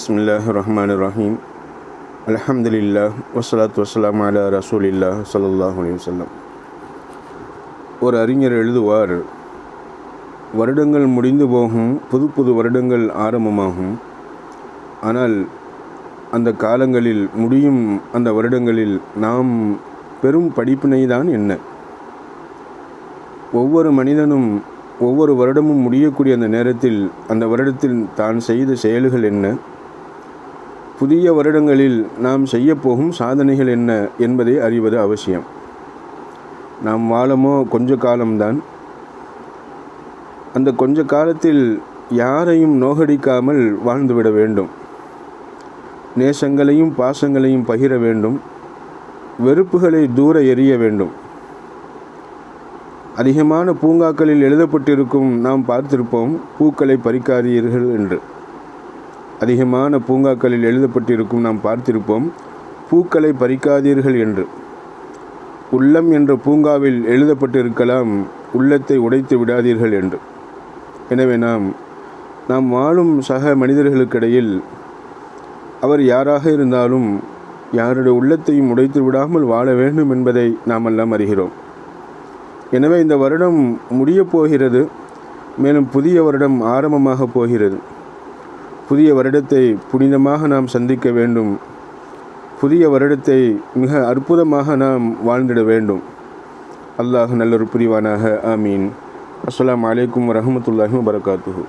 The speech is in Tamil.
பிஸ்மில்லாஹ் ரஹ்மான் ரஹீம் அலஹம்துலில்லா வசலாத் வசலாம் ரசூல் ரசூலில்லா சல்லாஹ் அலிவசல்லம் ஒரு அறிஞர் எழுதுவார் வருடங்கள் முடிந்து போகும் புது புது வருடங்கள் ஆரம்பமாகும். ஆனால் அந்த காலங்களில் முடியும் அந்த வருடங்களில் நாம் பெரும் படிப்பினை தான் என்ன? ஒவ்வொரு மனிதனும் ஒவ்வொரு வருடமும் முடியக்கூடிய அந்த நேரத்தில் அந்த வருடத்தில் தான் செய்த செயல்கள் என்ன? புதிய வருடங்களில் நாம் செய்யப்போகும் சாதனைகள் என்ன என்பதை அறிவது அவசியம். நாம் வாழமோ கொஞ்ச காலம்தான். அந்த கொஞ்ச காலத்தில் யாரையும் நோகடிக்காமல் வாழ்ந்துவிட வேண்டும். நேசங்களையும் பாசங்களையும் பகிர வேண்டும். வெறுப்புகளை தூர எறிய வேண்டும். அதிகமான பூங்காக்களில் எழுதப்பட்டிருக்கும் நாம் பார்த்திருப்போம் பூக்களை பறிக்காதீர்கள் என்று. அதிகமான பூங்காக்களில் எழுதப்பட்டிருக்கும் நாம் பார்த்திருப்போம். பூக்களை பறிக்காதீர்கள் என்று. உள்ளம் என்ற பூங்காவில் எழுதப்பட்டிருக்கலாம் உள்ளத்தை உடைத்து விடாதீர்கள் என்று. எனவே நாம் நாம் வாழும் சக மனிதர்களுக்கிடையில் அவர் யாராக இருந்தாலும் யாருடைய உள்ளத்தையும் உடைத்து விடாமல் வாழ வேண்டும் என்பதை நாம் எல்லாம் அறிகிறோம். எனவே இந்த வருடம் முடியப் போகிறது மேலும் புதிய வருடம் ஆரம்பமாக போகிறது. புதிய வருடத்தை புனிதமாக நாம் சந்திக்க வேண்டும். புதிய வருடத்தை மிக அற்புதமாக நாம் வாழ்ந்திட வேண்டும். அல்லாஹ் நல்லொரு புரிவானாக. ஆமீன். அஸ்லாம் வலைக்கம் வரமத்துல்லாஹி வரகாத்துஹூ